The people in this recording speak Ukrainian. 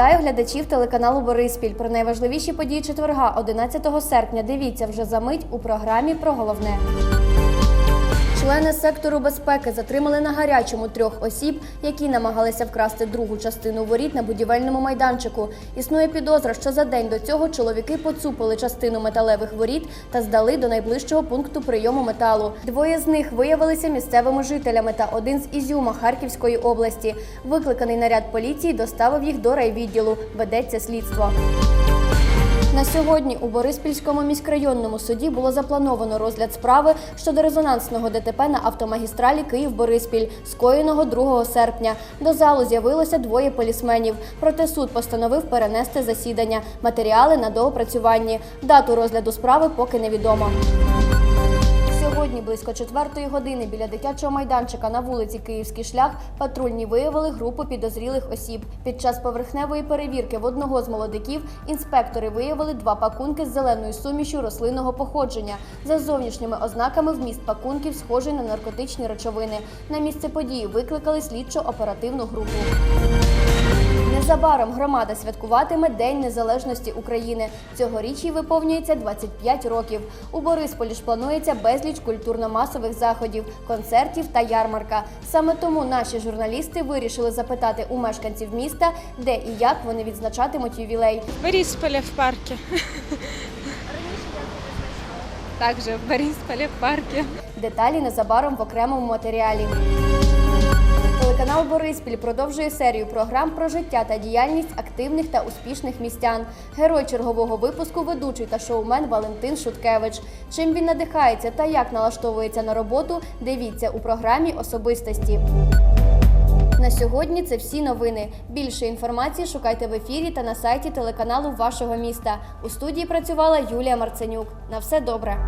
глядачів телеканалу Бориспіль. Про найважливіші події четверга, 11 серпня. Дивіться вже за мить у програмі про головне. Члени сектору безпеки затримали на гарячому трьох осіб, які намагалися вкрасти другу частину воріт на будівельному майданчику. Існує підозра, що за день до цього чоловіки поцупили частину металевих воріт та здали до найближчого пункту прийому металу. Двоє з них виявилися місцевими жителями та один з Ізюма Харківської області. Викликаний наряд поліції доставив їх до райвідділу. Ведеться слідство. На сьогодні у Бориспільському міськрайонному суді було заплановано розгляд справи щодо резонансного ДТП на автомагістралі Київ-Бориспіль, скоєного 2 серпня. До залу з'явилося двоє полісменів. Проте суд постановив перенести засідання. Матеріали на доопрацюванні. Дату розгляду справи поки невідомо. Сьогодні близько четвертої години біля дитячого майданчика на вулиці Київський шлях патрульні виявили групу підозрілих осіб. Під час поверхневої перевірки в одного з молодиків інспектори виявили два пакунки з зеленою сумішю рослинного походження. За зовнішніми ознаками вміст пакунків схожий на наркотичні речовини. На місце події викликали слідчо-оперативну групу. Незабаром громада святкуватиме День Незалежності України. Цьогоріч їй виповнюється 25 років. У Борисполі ж планується безліч культурно-масових заходів, концертів та ярмарка. Саме тому наші журналісти вирішили запитати у мешканців міста, де і як вони відзначатимуть ювілей. В Борисполе в парке. Также в Борисполе в парке. Деталі незабаром в окремому матеріалі. Бориспіль продовжує серію програм про життя та діяльність активних та успішних містян. Герой чергового випуску ведучий та шоумен Валентин Шуткевич. Чим він надихається та як налаштовується на роботу, дивіться у програмі особистості. На сьогодні це всі новини. Більше інформації шукайте в ефірі та на сайті телеканалу вашого міста. У студії працювала Юлія Марценюк. На все добре.